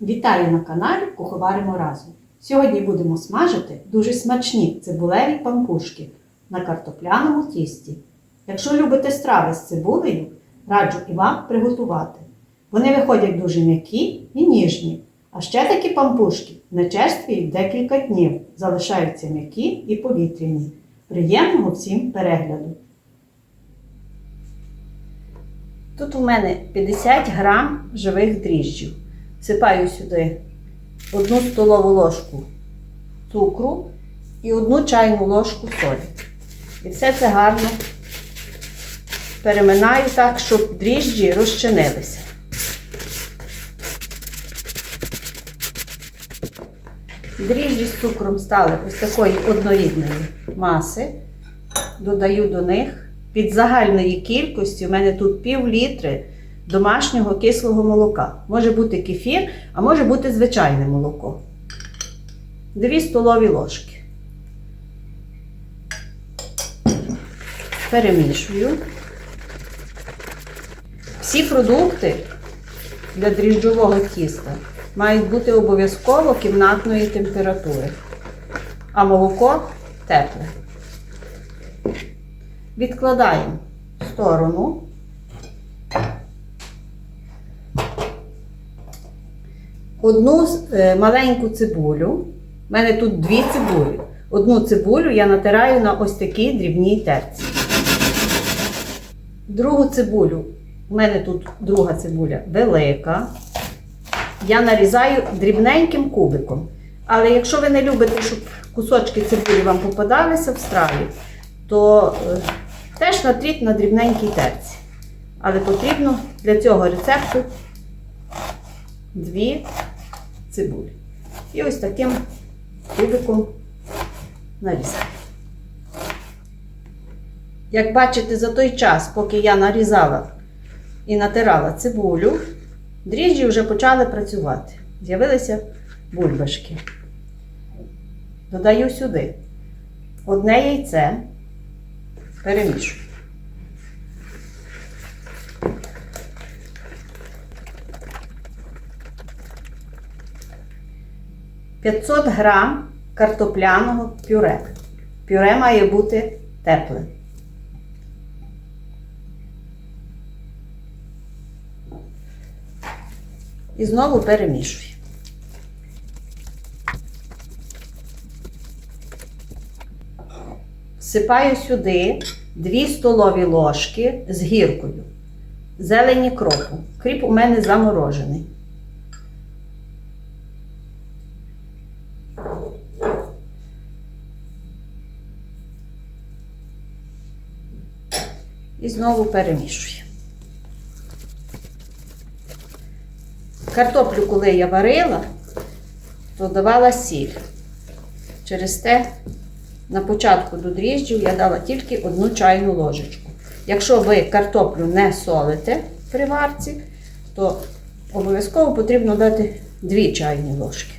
Вітаю на каналі Куховаримо разом. Сьогодні будемо смажити дуже смачні цибулеві пампушки на картопляному тісті. Якщо любите страви з цибулею, раджу і вам приготувати. Вони виходять дуже м'які і ніжні. А ще такі пампушки не черствіють декілька днів, залишаються м'які і повітряні. Приємного всім перегляду! Тут у мене 50 грам живих дріжджів. Всипаю сюди одну столову ложку цукру і одну чайну ложку солі. І все це гарно переминаю так, щоб дріжджі розчинилися. Дріжджі з цукром стали ось такої однорідної маси. Додаю до них від загальної кількості, у мене тут пів літри домашнього кислого молока. Може бути кефір, а може бути звичайне молоко. Дві столові ложки. Перемішую. Всі продукти для дріжджового тіста мають бути обов'язково кімнатної температури, а молоко тепле. Відкладаємо в сторону. Одну е, маленьку цибулю. У мене тут дві цибулі. Одну цибулю я натираю на ось такій дрібній терці. Другу цибулю. У мене тут друга цибуля велика. Я нарізаю дрібненьким кубиком. Але якщо ви не любите, щоб кусочки цибулі вам попадалися в страві, то е, теж натріть на дрібненькій терці. Але потрібно для цього рецепту дві цибулі. І ось таким кубиком нарізаю. Як бачите, за той час, поки я нарізала і натирала цибулю, дріжджі вже почали працювати. З'явилися бульбашки. Додаю сюди одне яйце, перемішую. «500 грам картопляного пюре. Пюре має бути тепле. І знову перемішую. Всипаю сюди 2 столові ложки з гіркою. Зелені кропу. Кріп у мене заморожений. І знову перемішую. Картоплю, коли я варила, то давала сіль. Через те на початку до дріжджів я дала тільки одну чайну ложечку. Якщо ви картоплю не солите при варці, то обов'язково потрібно дати 2 чайні ложки.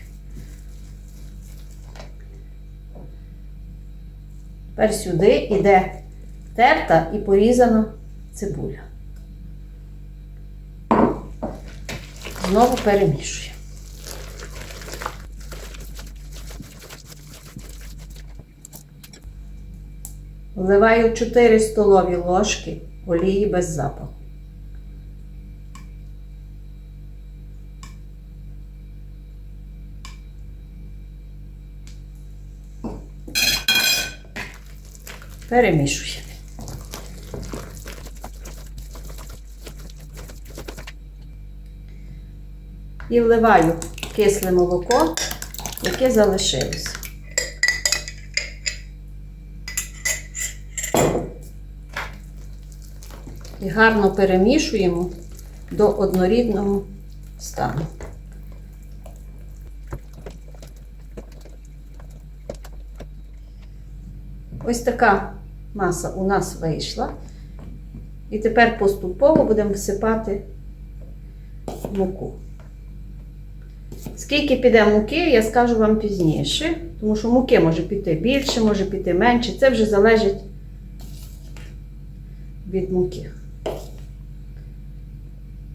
Тепер сюди йде терта і порізана цибуля. Знову перемішую. Вливаю 4 столові ложки олії без запаху. Перемішую. І вливаю кисле молоко, яке залишилось. І гарно перемішуємо до однорідного стану. Ось така маса у нас вийшла. І тепер поступово будемо всипати муку. Скільки піде муки, я скажу вам пізніше, тому що муки може піти більше, може піти менше. Це вже залежить від муки.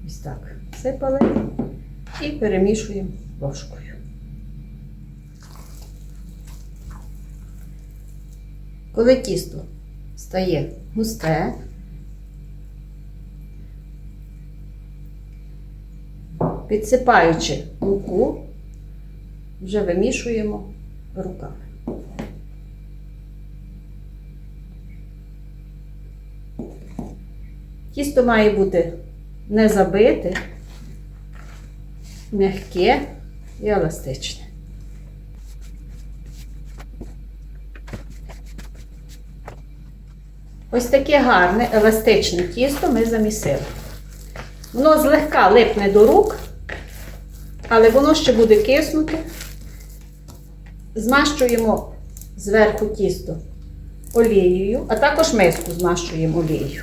Ось так. Сипали. і перемішуємо ложкою. Коли тісто стає густе, підсипаючи муку, вже вимішуємо руками. Тісто має бути не забите, м'яке і еластичне. Ось таке гарне еластичне тісто ми замісили. Воно злегка липне до рук, але воно ще буде киснути. Змащуємо зверху тісто олією, а також миску змащуємо олією.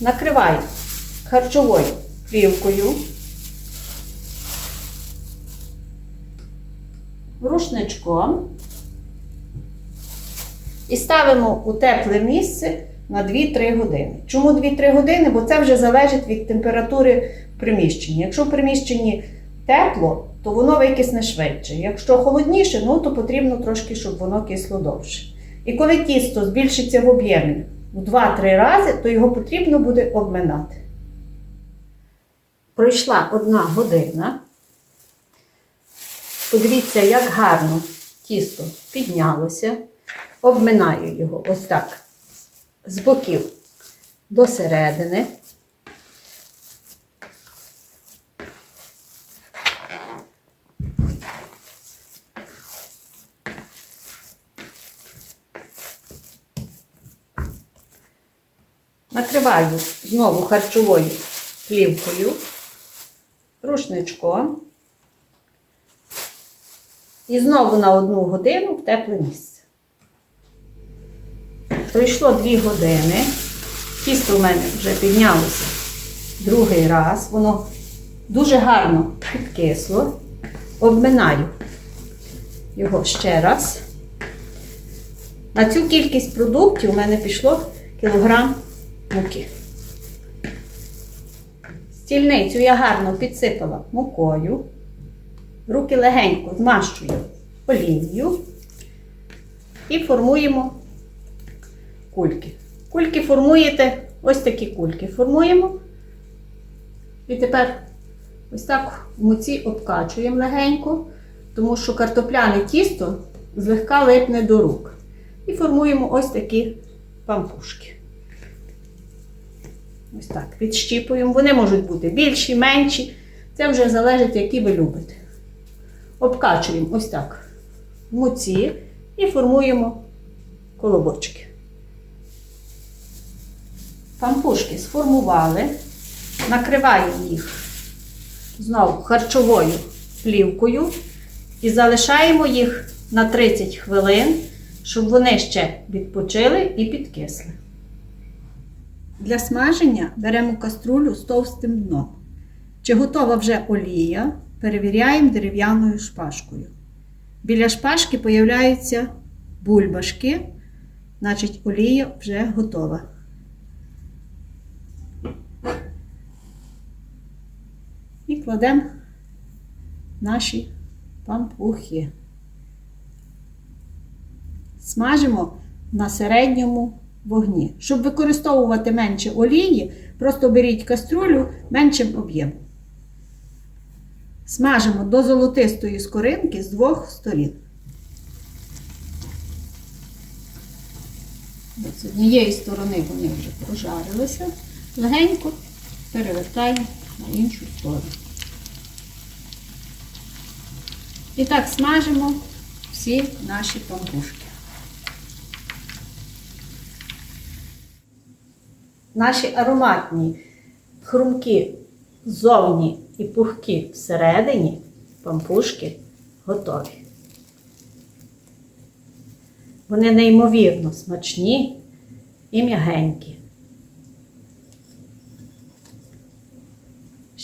Накриваю харчовою плівкою, рушничком і ставимо у тепле місце на 2-3 години. Чому 2-3 години? Бо це вже залежить від температури в приміщенні. Якщо в приміщенні тепло, то воно викисне швидше. Якщо холодніше, ну то потрібно трошки, щоб воно кисло довше. І коли тісто збільшиться в об'ємі в 2-3 рази, то його потрібно буде обминати. Пройшла одна година. Подивіться, як гарно тісто піднялося. Обминаю його ось так з боків до середини. Накриваю знову харчовою плівкою, рушничком. І знову на одну годину в тепле місце. Пройшло дві години. Тісто в мене вже піднялося другий раз. Воно дуже гарно підкисло. Обминаю його ще раз. На цю кількість продуктів у мене пішло кілограм муки. Стільницю я гарно підсипала мукою. Руки легенько змащую олією і формуємо кульки. Кульки формуєте ось такі кульки. Формуємо. І тепер ось так муці обкачуємо легенько, тому що картопляне тісто злегка липне до рук. І формуємо ось такі пампушки. Ось так, відщіпуємо. Вони можуть бути більші, менші. Це вже залежить, які ви любите. Обкачуємо ось так муці і формуємо колобочки. Пампушки сформували, накриваємо їх знову харчовою плівкою і залишаємо їх на 30 хвилин, щоб вони ще відпочили і підкисли. Для смаження беремо каструлю з товстим дном. Чи готова вже олія, перевіряємо дерев'яною шпажкою. Біля шпажки появляються бульбашки, значить олія вже готова. І кладемо наші пампухи. Смажимо на середньому вогні. Щоб використовувати менше олії, просто беріть каструлю меншим об'ємом. Смажимо до золотистої скоринки з двох сторін. З однієї сторони вони вже прожарилися. Легенько перевертаємо на іншу сторону. І так смажимо всі наші пампушки. Наші ароматні хрумкі ззовні і пухкі всередині пампушки готові. Вони неймовірно смачні і м'ягенькі.